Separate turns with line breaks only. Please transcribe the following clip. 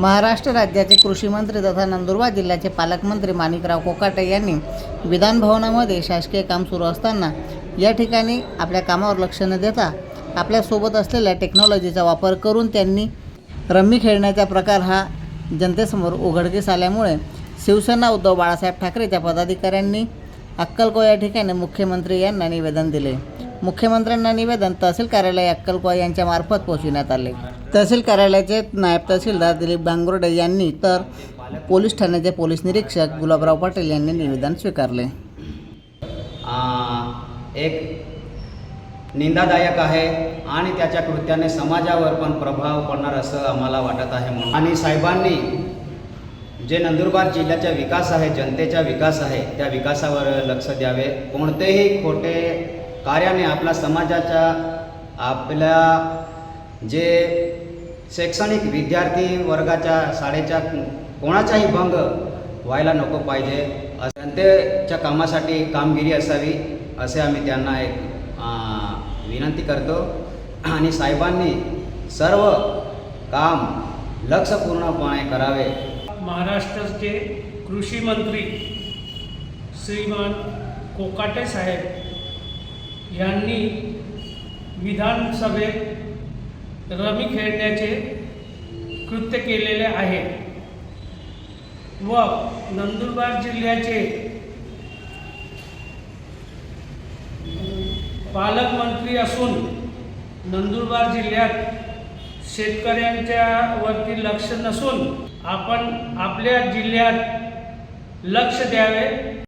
महाराष्ट्र राज्याचे कृषी मंत्री तथा नंदुरबार जिल्ह्याचे पालकमंत्री माणिकराव कोकाटे यांनी विधानभवनामध्ये शासकीय काम सुरू असताना या ठिकाणी आपल्या कामावर लक्ष न देता आपल्यासोबत असलेल्या टेक्नॉलॉजीचा वापर करून त्यांनी रम्मी खेळण्याचा प्रकार हा जनतेसमोर उघडकीस आल्यामुळे शिवसेना उद्धव बाळासाहेब ठाकरेच्या पदाधिकाऱ्यांनी अक्कलकोय या ठिकाणी मुख्यमंत्री यांना निवेदन दिले. मुख्यमंत्र्यांना निवेदन तहसील कार्यालय अक्कलकोय यांच्यामार्फत पोहोचविण्यात आले. तहसील कार्यालयाचे नायब तहसीलदार दिलीप गांगुर्डे यांनी तर पोलीस ठाण्याचे पोलीस निरीक्षक गुलाबराव पाटील यांनी निवेदन स्वीकारले.
एक निंदादायक आहे आणि त्याच्या कृत्याने समाजावर पण प्रभाव पडणार असं आम्हाला वाटत आहे म्हणून. आणि साहेबांनी जे नंदुरबार जिल्ह्याचा विकास आहे जनतेचा विकास आहे त्या विकासावर लक्ष द्यावे. कोणतेही खोटे कार्याने आपल्या समाजाच्या आपल्या जे शैक्षणिक विद्यार्थी वर्गाच्या शाळेच्या कोणाचाही भंग व्हायला नको पाहिजे जनतेच्या कामासाठी कामगिरी असावी असे आम्ही त्यांना एक विनंती करतो. आणि साहेबांनी सर्व काम लक्षपूर्णपणे करावे.
महाराष्ट्राचे कृषी मंत्री श्रीमान कोकाटे साहेब यांनी विधानसभेत रमी खेळण्याचे कृत्य केलेले आहे. व नंदुरबार जिल्ह्याचे पालकमंत्री असून नंदुरबार जिल्ह्यात शेतकऱ्यांच्या वरती लक्ष नसून आपण आपल्या जिल्ह्यात लक्ष द्यावे